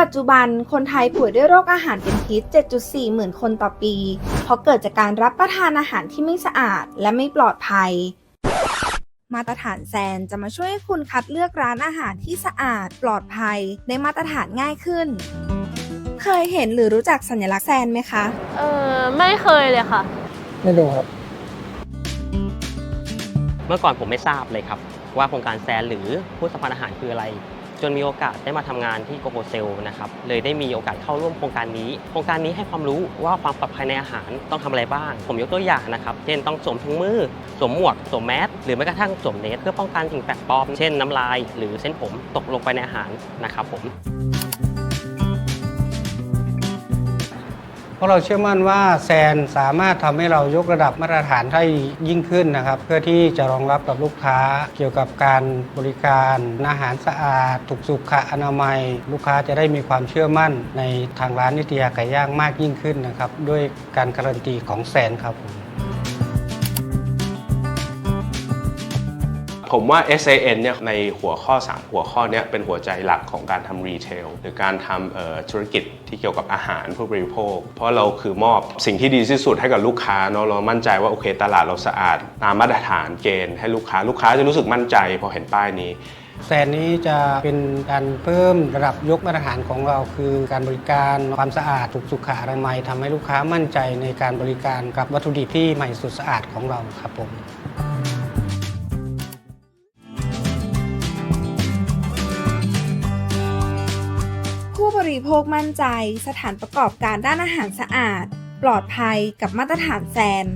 ปัจจุบันคนไทยป่วยด้วยโรคอาหารเป็นพิษ 7.4 หมื่นคนต่อปี เพราะเกิดจากการรับประทานอาหารที่ไม่สะอาดและไม่ปลอดภัย มาตรฐานแซนจะมาช่วยให้คุณคัดเลือกร้านอาหารที่สะอาด ปลอดภัยในมาตรฐานง่ายขึ้น เคยเห็นหรือรู้จักสัญลักษณ์แซนไหมคะ เออไม่เคยเลยค่ะ ไม่รู้ครับ เมื่อก่อนผมไม่ทราบเลยครับ ว่าโครงการแซนหรือผู้สัมพันธ์อาหารคืออะไร จนมีโอกาสได้มาทำงานที่โกโ o เซลนะครับเลยได้มีโอกาสเข้าร่วมโครงการนี้ โครงการนี้ให้ความรู้ว่าความปลอดภัยในอาหารต้องทำอะไรบ้าง ผมยกตัวอย่างนะครับ เช่นต้องสวมถุงมือสวมหมวกสวมแมสหรือแม้กระทั่งสวมเนสเพื่อป้องกันสิ่งแปลกปลอม เช่นน้ำลาย หรือเส้นผมตกลงไปในอาหารนะครับผม เพราะเราเชื่อมั่นว่าแซนสามารถทำให้เรายกระดับมาตรฐานให้ยิ่งขึ้นนะครับ เพื่อที่จะรองรับกับลูกค้าเกี่ยวกับการบริการอาหารสะอาด ถูกสุขอนามัย ลูกค้าจะได้มีความเชื่อมั่นในทางร้านนิตยาไก่ย่างมากยิ่งขึ้นนะครับ ด้วยการการันตีของแซนครับผม ผมว่า SAN เนี่ยในหัวข้อ 3 หัวข้อเนี้ยเป็นหัวใจหลักของการทำรีเทลหรือการทำธุรกิจที่เกี่ยวกับอาหารผู้บริโภค เพราะเราคือมอบสิ่งที่ดีที่สุดให้กับลูกค้าเนาะเรามั่นใจว่าโอเคตลาดเราสะอาด ตามมาตรฐานเกณฑ์ให้ลูกค้าลูกค้าจะรู้สึกมั่นใจพอเห็นป้ายนี้แซนนี้จะเป็นการเพิ่มระดับยกมาตรฐานของเราคือการบริการความสะอาดถูกสุขอนามัยทำให้ลูกค้ามั่นใจในการบริการกับวัตถุดิบที่ใหม่สุดสะอาดของเราครับผม ผู้บริโภคมั่นใจ สถานประกอบการด้านอาหารสะอาด ปลอดภัยกับมาตรฐานแซน